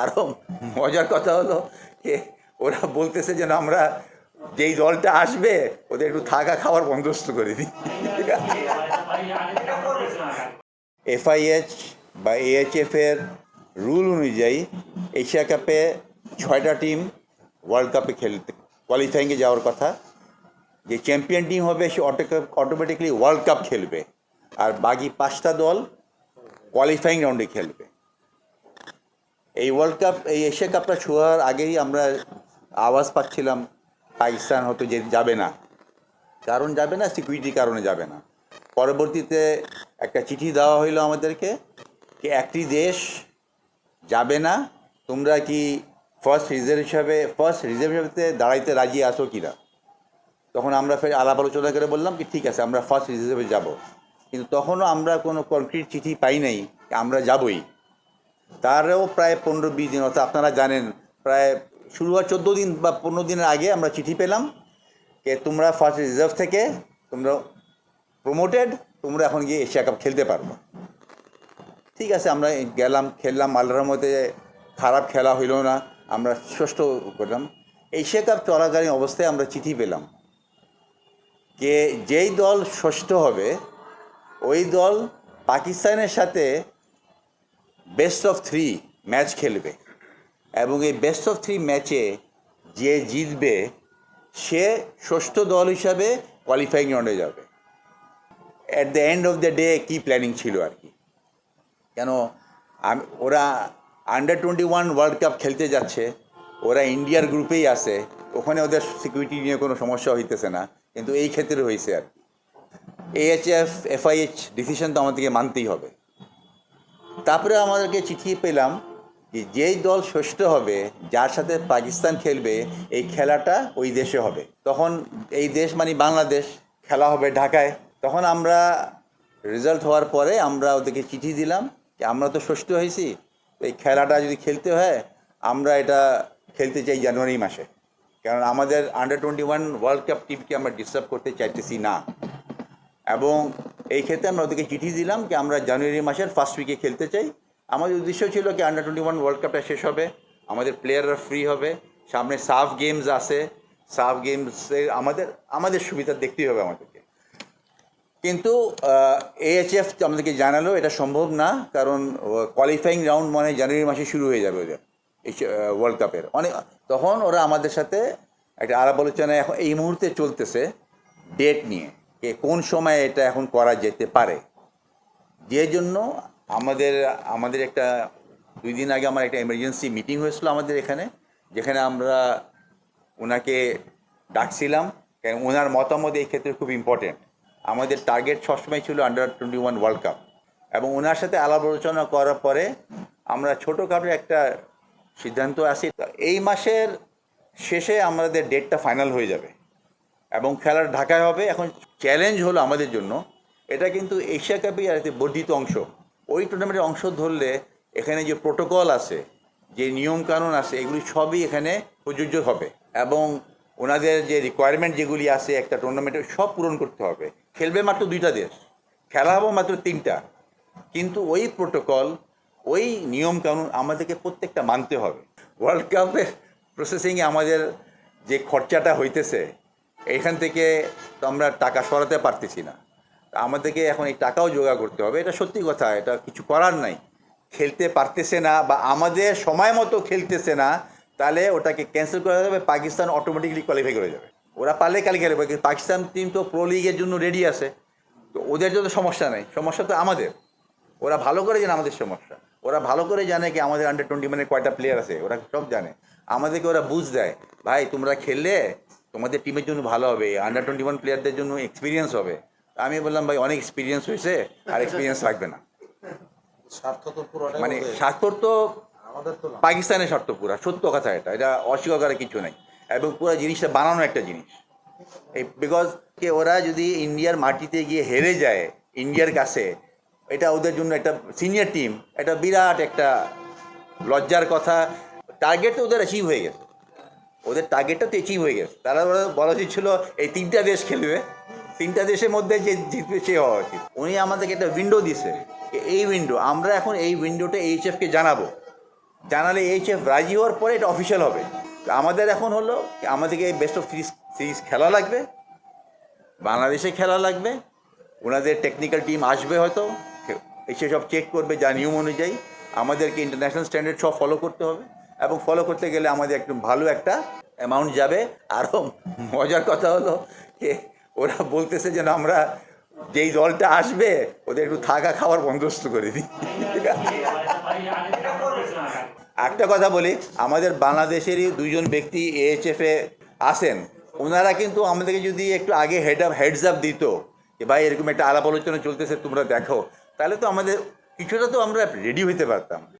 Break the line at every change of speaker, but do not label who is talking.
আরও মজার কথা হলো যে ওরা বলতেছে যেন আমরা যেই দলটা আসবে, ওদের একটু থাকা খাওয়ার বন্দোবস্ত করে দিই। এফআইএইচ বা এএইচএফ এর রুল অনুযায়ী এশিয়া কাপে ছয়টা টিম ওয়ার্ল্ড কাপে খেলতে কোয়ালিফাইংয়ে যাওয়ার কথা। যে চ্যাম্পিয়ন টিম হবে, সে অটোমেটিকলি ওয়ার্ল্ড কাপ খেলবে। আর বাকি পাঁচটা দল কোয়ালিফাইং রাউন্ডে খেলবে। এই ওয়ার্ল্ড কাপ এই এশিয়া কাপটা ছোঁয়ার আগেই আমরা আওয়াজ পাচ্ছিলাম, পাকিস্তান হয়তো যে যাবে না। কারণ যাবে না সিকিউরিটির কারণে যাবে না। পরবর্তীতে একটা চিঠি দেওয়া হইল আমাদেরকে যে একটি দেশ যাবে না, তোমরা কি ফার্স্ট রিজার্ভ হিসাবে ফার্স্ট রিজার্ভ হিসাবে দাঁড়াইতে রাজি আসো কি না তখন আমরা ফের আলাপ আলোচনা করে বললাম কি, ঠিক আছে, আমরা ফার্স্ট রিজার্ভে যাব। কিন্তু তখনও আমরা কোনো কনক্রিট চিঠি পাই নাই, আমরা যাবই। তারও প্রায় পনেরো বিশ দিন, অর্থাৎ আপনারা জানেন, প্রায় শুরু হওয়ার চোদ্দ দিন বা পনেরো দিনের আগে আমরা চিঠি পেলাম যে তোমরা ফার্স্ট রিজার্ভ থেকে তোমরা প্রমোটেড তোমরা এখন গিয়ে এশিয়া কাপ খেলতে পারব ঠিক আছে, আমরা গেলাম, খেললাম আল্লাহর মধ্যে খারাপ খেলা হইল না, আমরা ষষ্ঠ করলাম এশিয়া কাপ চলাকালীন অবস্থায় আমরা চিঠি পেলাম যে যেই দল ষষ্ঠ হবে, ওই দল পাকিস্তানের সাথে বেস্ট অফ থ্রি ম্যাচ খেলবে। এবং এই বেস্ট অফ থ্রি ম্যাচে যে জিতবে, সে ষষ্ঠ দল হিসাবে কোয়ালিফাইং রাউন্ডে যাবে। At the end of the day key planning ছিল আর কি? কেন আমি, ওরা under twenty one world cup খেলতে যাচ্ছে, ওরা ইন্ডিয়ার গ্রুপেই আছে, ওখানে ওদের সিকিউরিটি নিয়ে কোনো সমস্যা হইতেছে না, কিন্তু এই ক্ষেত্রে হয়েছে আর কি। এএইচএফ এফআইএইচ ডিসিশন তো আমাদেরকে মানতেই হবে। তারপরে আমাদেরকে চিঠি পেলাম যে যেই দল ষষ্ঠ হবে, যার সাথে পাকিস্তান খেলবে, এই খেলাটা ওই দেশে হবে। তখন এই দেশ মানে বাংলাদেশ, খেলা হবে ঢাকায়। তখন আমরা রেজাল্ট হওয়ার পরে আমরা ওদেরকে চিঠি দিলাম যে আমরা তো ষষ্ঠ হয়েছি এই খেলাটা যদি খেলতে হয়, আমরা এটা খেলতে চাই জানুয়ারি মাসে। কারণ আমাদের under twenty one world cup টিমকে আমরা ডিস্টার্ব করতে চাইতেছি না। এবং এই ক্ষেত্রে আমরা ওদেরকে চিঠি দিলাম যে আমরা জানুয়ারি মাসের ফার্স্ট উইকে খেলতে চাই। আমাদের উদ্দেশ্য ছিল কি আন্ডার টোয়েন্টি ওয়ান ওয়ার্ল্ড কাপটা শেষ হবে, আমাদের প্লেয়াররা ফ্রি হবে, সামনে সাফ গেমস আছে সাফ গেমসের আমাদের আমাদের সুবিধা দেখতেই হবে আমাদেরকে। কিন্তু এএইচএফ আমাদেরকে জানালো এটা সম্ভব না, কারণ কোয়ালিফাইং রাউন্ড মানে জানুয়ারি মাসে শুরু হয়ে যাবে ওদের, এই ওয়ার্ল্ড কাপের অনেক, তখন ওরা আমাদের সাথে একটা আলাপ আলোচনা এখন এই মুহূর্তে চলতেছে ডেট নিয়ে। যে কোন সময় এটা এখন করা যেতে পারে? যে জন্য আমাদের আমাদের একটা, দুই দিন আগে আমার একটা এমার্জেন্সি মিটিং হয়েছিল আমাদের এখানে, যেখানে আমরা ওনাকে ডাকছিলাম, কেন ওনার মতামত এই ক্ষেত্রে খুব ইম্পর্টেন্ট আমাদের টার্গেট সবসময় ছিল under twenty one world cup এবং ওনার সাথে আলাপ আলোচনা করার পরে আমরা ছোটোখাটো একটা সিদ্ধান্ত আসি। এই মাসের শেষে আমাদের ডেটটা ফাইনাল হয়ে যাবে। এবং খেলার ঢাকায় হবে, এখন চ্যালেঞ্জ হলো আমাদের জন্য। এটা কিন্তু এশিয়া কাপের আর একটি বর্ধিত অংশ। ওই টুর্নামেন্টের অংশ ধরলে এখানে যে প্রোটোকল আছে, যে নিয়মকানুন আছে, এগুলি সবই এখানে প্রযোজ্য হবে। এবং ওনাদের যে রিকোয়ারমেন্ট যেগুলি আছে একটা টুর্নামেন্টে সব পূরণ করতে হবে। খেলবে মাত্র দুইটা দেশ, খেলা হবে মাত্র তিনটা। কিন্তু ওই প্রোটোকল ওই নিয়মকানুন আমাদেরকে প্রত্যেকটা মানতে হবে। ওয়ার্ল্ড কাপের প্রসেসিংয়ে আমাদের যে খরচাটা হইতেছে এখান থেকে তো আমরা টাকা সরাতে পারতেছি না। আমাদেরকে এখন এই টাকাও জোগাড় করতে হবে। এটা সত্যি কথা, এটা কিছু করার নাই। খেলতে পারতেছে না বা আমাদের সময় মতো খেলতেছে না, তাহলে ওটাকে ক্যান্সেল করা যাবে, পাকিস্তান অটোমেটিকলি কোয়ালিফাই করে যাবে। ওরা পারলে কালি কিন্তু পাকিস্তান টিম তো প্রো লিগের জন্য রেডি আছে। তো ওদের জন্য সমস্যা নেই, সমস্যা তো আমাদের। ওরা ভালো করে জানে আমাদের সমস্যা। ওরা ভালো করে জানে কি আমাদের আন্ডার টোয়েন্টি মানে কয়টা প্লেয়ার আছে, ওরা সব জানে। আমাদেরকে ওরা বুঝ দেয়, ভাই, তোমরা খেললে তোমাদের টিমের জন্য ভালো হবে আন্ডার টোয়েন্টি ওয়ান প্লেয়ারদের জন্য এক্সপিরিয়েন্স হবে। আমি বললাম ভাই অনেক এক্সপিরিয়েন্স হয়েছে আর এক্সপিরিয়েন্স লাগবে না।
স্বার্থ তো পুরোটাই
মানে। স্বার্থর তো
আমাদের তো
পাকিস্তানের স্বার্থ পুরা সত্য কথা এটা। এটা অস্বীকার করার কিছু নাই। এবং পুরো জিনিসটা বানানো একটা জিনিস। এই বিকজ কে ওরা যদি ইন্ডিয়ার মাটিতে গিয়ে হেরে যায় ইন্ডিয়ার কাছে এটা ওদের জন্য একটা সিনিয়র টিম এটা বিরাট একটা লজ্জার কথা। টার্গেট তো ওদের অ্যাচিভ হয়ে গেছে। ওদের টার্গেটটা তো অ্যাচিভ হয়ে গেছে। তারা বলা উচিত ছিল এই তিনটা দেশ খেলবে। তিনটা দেশের মধ্যে যে জিতবে সে হওয়া উচিত। উনি আমাদেরকে একটা উইন্ডো দিছে এই উইন্ডো আমরা এখন এই উইন্ডোটা এইচএফকে জানাব। জানালে এইচএফ রাজি হওয়ার পরে এটা অফিসিয়াল হবে। আমাদের এখন হলো, আমাদেরকে এই বেস্ট অফ সিরিজ সিরিজ খেলা লাগবে। বাংলাদেশে খেলা লাগবে। ওনাদের টেকনিক্যাল টিম আসবে হয়তো। এসে সব চেক করবে যা নিয়ম অনুযায়ী। আমাদেরকে ইন্টারন্যাশনাল স্ট্যান্ডার্ড সব ফলো করতে হবে। এবং ফলো করতে গেলে আমাদের একটু ভালো একটা অ্যামাউন্ট যাবে। আরও মজার কথা হলো যে ওরা বলতেছে যেন আমরা যেই দলটা আসবে, ওদের একটু থাকা খাওয়ার বন্দোবস্ত করে দিই। একটা কথা বলি, আমাদের বাংলাদেশেরই দুজন ব্যক্তি এএইচএফে আসেন ওনারা কিন্তু আমাদেরকে যদি একটু আগে হেড আপ হেডস আপ দিত যে, ভাই, এরকম একটা আলাপ আলোচনা চলতেছে, তোমরা দেখো। তাহলে তো আমাদের কিছুটা তো আমরা রেডি হইতে পারতাম।